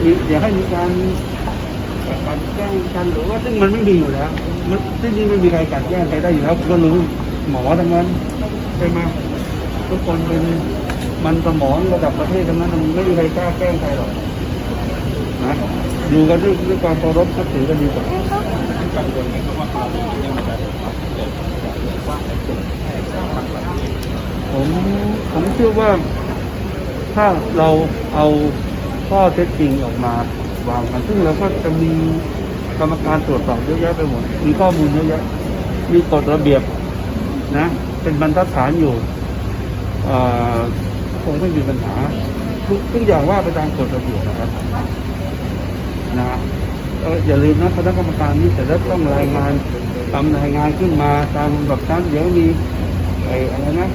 มีอย่าให้มีการการแกล้งกันหรือว่าซึ่งมันไม่มีอยู่แล้วมันที่นี่ไม่มีใครกัดแกล้งใครได้อยู่แล้วก็รู้หมอทั้งนั้นใช่ไหมทุกคนเป็นมันสมองระดับประเทศทั้งนั้นมันไม่มีใครกล้าแกล้งใครหรอกนะอยู่กันด้วยด้วยความเคารพนับถือกันดีกว่ากังวลไหมครับว่าคราวนี้เนี่ยมันจะเกิดว่ากลุ่มพรคนผมผมเชื่อว่าถ้าเราเอา ข้อเท็จจริงออกมาวางกันซึ่งเราก็จะมีกรรมการตรวจสอบเยอะแยะไปหมด มีข้อมูลเยอะแยะ มีกฎระเบียบนะ เป็นบรรทัดฐานอยู่คงไม่มีปัญหาทุกทุกอย่างว่าไปตามกฎระเบียบนะครับนะอย่าลืมนะคณะกรรมการนี้แต่ละต้องรายงานทำรายงานขึ้นมาตามลำดับชั้นเดี๋ยวมีไอ้อะไรนะ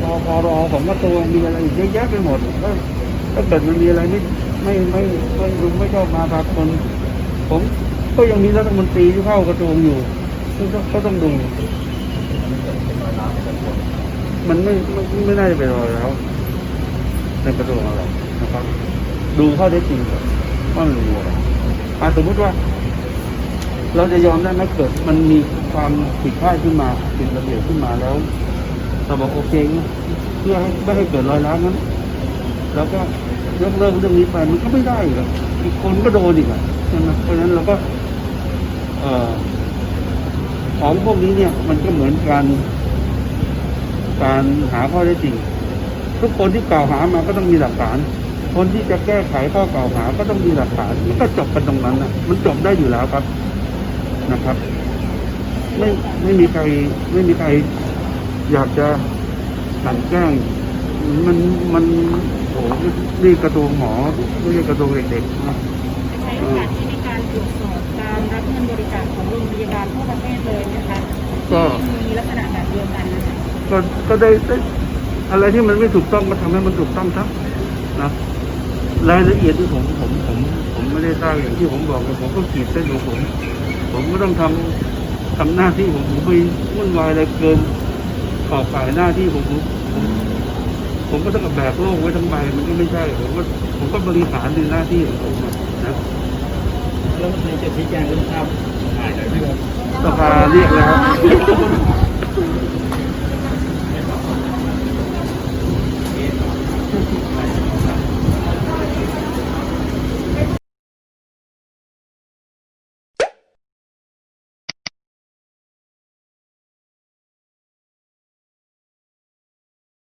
พอพอรอของกระทรวงมีอะไรเยอะแยะไปหมดถ้า ถ้าเกิดมันมีอะไรไม่ไม่ไม่ไม่รู้ไม่ชอบมาพากลผมก็ยังมีรัฐมนตรีที่เข้ากระทรวงอยู่ซึ่งก็ต้องดู มันไม่ไม่ไม่น่าจะเป็นรอยแล้วในกระทรวงอะไรนะครับ ดูข้อเท็จจริงก่อนว่ามันมีอะไรสมมติว่า เราจะยอมได้ไหมเกิด มันมีความผิดพลาดขึ้นมาผิดระเบียบขึ้นมาแล้วเราบอกโอเคเพื่อให้ไม่ให้เกิดรอยร้าวนั้นเราก็ ยกเลิกเรื่องนี้ไปมันก็ไม่ได้อีกอะอีกคนก็โดนอีกอะใช่ไหมเพราะฉะนั้นเราก็ของพวกนี้เนี่ย มันก็เหมือนการการหาข้อเท็จริง ทุกคนที่กล่าวหามาก็ต้องมีหลักฐาน คนที่จะแก้ไขข้อกล่าวหาก็ต้องมีหลักฐานมันก็จบกันตรงนั้นนะมันจบได้อยู่แล้วครับนะครับ ไม่ไม่มีใครไม่มีใครอยากจะกลันแกล้งมันมัน หนี่กระทรวงหมอไม่ใช่กระทรวงเด็กๆนะใช้โอกาสที่ในการตรวจสอบการรับเงินบริจาคของโรงพยาบาลทั่วประเทศเลยนะคะก็มีลักษณะแบบเดียวกันนะคะก็ก็ได้ได้อะไรที่มันไม่ถูกต้องก็ทำให้มันถูกต้องครับนะรายละเอียดที่ผมผมผมผมไม่ได้ทราบอย่างที่ผมบอกเลยผมก็ขีดเส้นของผม ผมก็ต้องทำทำหน้าที่ผมผมไปวุ่นวายอะไรเกินขอบข่ายหน้าที่ผมผม ผมผมก็ต้องแบกโลกไว้ทั้งใบมันก็ไม่ใช่ ผมก็ผมก็บริหารในหน้าที่ของผมอะนะแล้วมันจะชี้แจงเรื่องภาพถ่ายหน่อยไหมครับสภาเรียกแล้ว